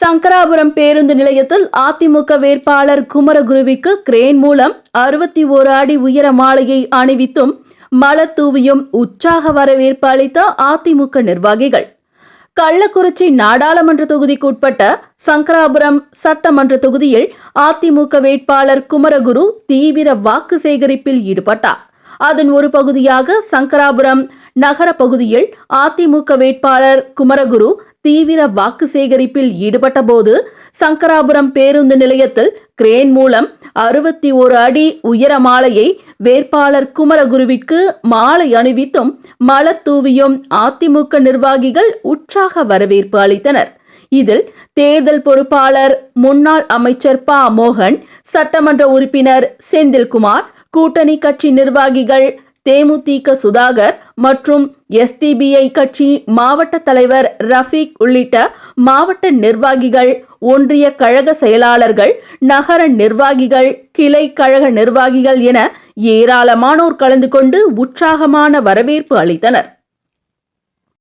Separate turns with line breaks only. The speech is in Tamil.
சங்கராபுரம் பேருந்து நிலையத்தில் அதிமுக வேட்பாளர் குமரகுருவிக்கு கிரேன் மூலம் அறுபத்தி ஓரு அடி உயர மாலையை அணிவித்தும் மலர் தூவியும் உற்சாக வரவேற்பு அளித்த அதிமுக நிர்வாகிகள். கள்ளக்குறிச்சி நாடாளுமன்ற தொகுதிக்குட்பட்ட சங்கராபுரம் சட்டமன்ற தொகுதியில் அதிமுக வேட்பாளர் குமரகுரு தீவிர வாக்கு சேகரிப்பில் ஈடுபட்டார். அதன் ஒரு பகுதியாக சங்கராபுரம் நகர பகுதியில் அதிமுக வேட்பாளர் குமரகுரு தீவிர வாக்கு சேகரிப்பில் ஈடுபட்ட போது சங்கராபுரம் பேருந்து நிலையத்தில் கிரேன் மூலம் அறுபத்தி ஒரு அடி உயர மாலையை வேட்பாளர் குமரகுருவிற்கு மாலை அணிவித்தும் மலர் தூவியும் அதிமுக நிர்வாகிகள் உற்சாக வரவேற்பு அளித்தனர். இதில் தேர்தல் பொறுப்பாளர் முன்னாள் அமைச்சர் ப. மோகன் சட்டமன்ற உறுப்பினர் செந்தில்குமார் கூட்டணி கட்சி நிர்வாகிகள் தேமுதிக சுதாகர் மற்றும் எஸ்டிபிஐ கட்சி மாவட்ட தலைவர் ரஃபீக் உள்ளிட்ட மாவட்ட நிர்வாகிகள் ஒன்றிய கழக செயலாளர்கள் நகர நிர்வாகிகள் கிளை கழக நிர்வாகிகள் என ஏராளமானோர் கலந்து கொண்டு உற்சாகமான வரவேற்பு அளித்தனர்.